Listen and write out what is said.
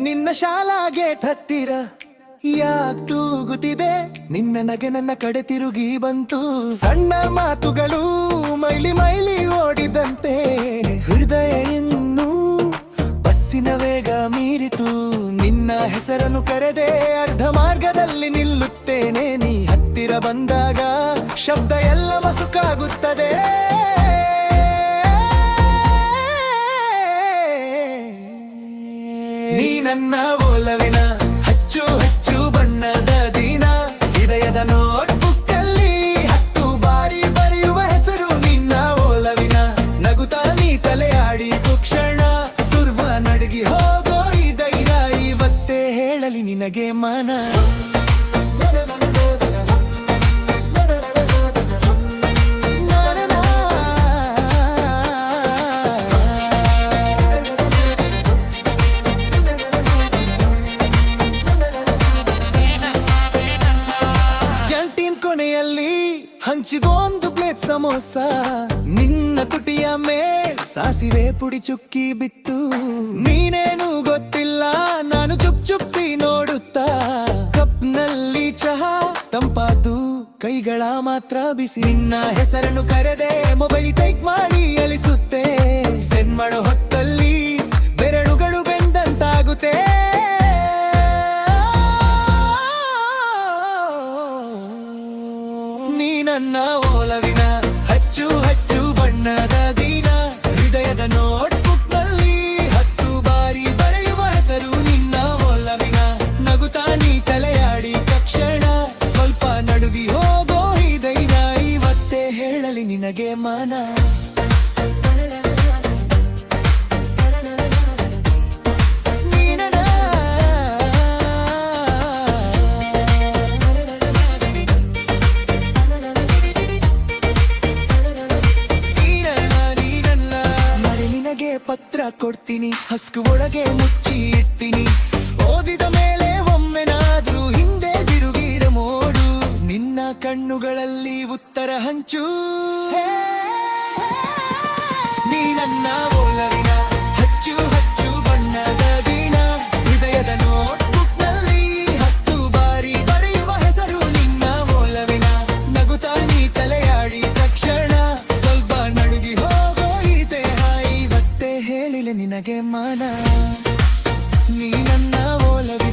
ನಿನ್ನ ಶಾಲಾ ಗೇಟ್ ಹತ್ತಿರ. ಯಾಕ್ ತೂಗುತ್ತಿದೆ? ನಿನ್ನ ನಗೆ ನನ್ನ ಕಡೆ ತಿರುಗಿ ಬಂತು. ಸಣ್ಣ ಮಾತುಗಳು ಮೈಲಿ ಮೈಲಿ ಓಡಿದಂತೆ. ಹೃದಯ ಇನ್ನು ಬಸ್ಸಿನ ವೇಗ ಮೀರಿತು. ನಿನ್ನ ಹೆಸರನ್ನು ಕರೆದೆ ಅರ್ಧ ಮಾರ್ಗದಲ್ಲಿ ನಿಲ್ಲುತ್ತೇನೆ. ನೀ ಹತ್ತಿರ ಬಂದಾಗ ಶಬ್ದ ಎಲ್ಲ ಮಸುಕಾಗುತ್ತದೆ. ನನ್ನ ಓಲವಿನ ಹಚ್ಚು ಹಚ್ಚು ಬಣ್ಣದ ದಿನ. ಹೃದಯದ ನೋಟ್ಬುಕ್ಕಲ್ಲಿ ಹತ್ತು ಬಾರಿ ಬರೆಯುವ ಹೆಸರು ನಿನ್ನ ಓಲವಿನ ನಗುತ್ತಾ ನೀ ತಲೆಯಾಡಿ ಕ್ಷಣ. ಸುರ್ವ ನಡುಗಿ ಹೋಗೋ ಧೈರ್ಯ ಇವತ್ತೇ ಹೇಳಲಿ ನಿನಗೆ ಮನ. ಹಂಚಿದೊಂದು ಪ್ಲೇಟ್ ಸಮೋಸ. ನಿನ್ನ ತುಟಿಯ ಮೇಲ್ ಸಾಸಿವೆ ಪುಡಿ ಚುಕ್ಕಿ ಬಿತ್ತು. ನೀನೇನು ಗೊತ್ತಿಲ್ಲ, ನಾನು ಚುಪ್ ಚುಪ್ಪಿ ನೋಡುತ್ತಾ. ಕಪ್ನಲ್ಲಿ ಚಹಾ, ತಂಪಾತು, ಕೈಗಳ ಮಾತ್ರ ಬಿಸಿ. ನಿನ್ನ ಹೆಸರನ್ನು ಕರೆದೆ, ಮೊಬೈಲ್ ಟೈಕ್ ಮಾಡಿ ಅಲಿಸುತ್ತೆ ಸೆಂಡ್ ಮಾಡೋ ಹೊತ್ತಲ್ಲಿ ನೀ ಓಲವಿನ, ಹಚ್ಚು ಹಚ್ಚು ಬಣ್ಣದ ದಿನ. ಹೃದಯದ ನೋಟ್ಬುಕ್ನಲ್ಲಿ ಹತ್ತು ಬಾರಿ ಬರೆಯುವ ಹೆಸರು ನಿನ್ನ ಓಲವಿನ. ನಗುತ್ತಾ ನೀ ತಲೆಯಾಡಿ ತಕ್ಷಣ, ಸ್ವಲ್ಪ ನಡುಗಿ ಹೋಗೋ ಹೃದಯ ಇವತ್ತೇ ಹೇಳಲಿ ನಿನಗೆ ಮನ. ಪತ್ರ ಕೊಡ್ತೀನಿ, ಹಸ್ಕು ಒಳಗೆ ಮುಚ್ಚಿ ಇಡ್ತೀನಿ. ಓದಿದ ಮೇಲೆ ಒಮ್ಮೆನಾದ್ರೂ ಹಿಂದೆ ತಿರುಗಿರ ಮೋಡು. ನಿನ್ನ ಕಣ್ಣುಗಳಲ್ಲಿ ಉತ್ತರ ಹಂಚು. నీ నన్న ఓలవి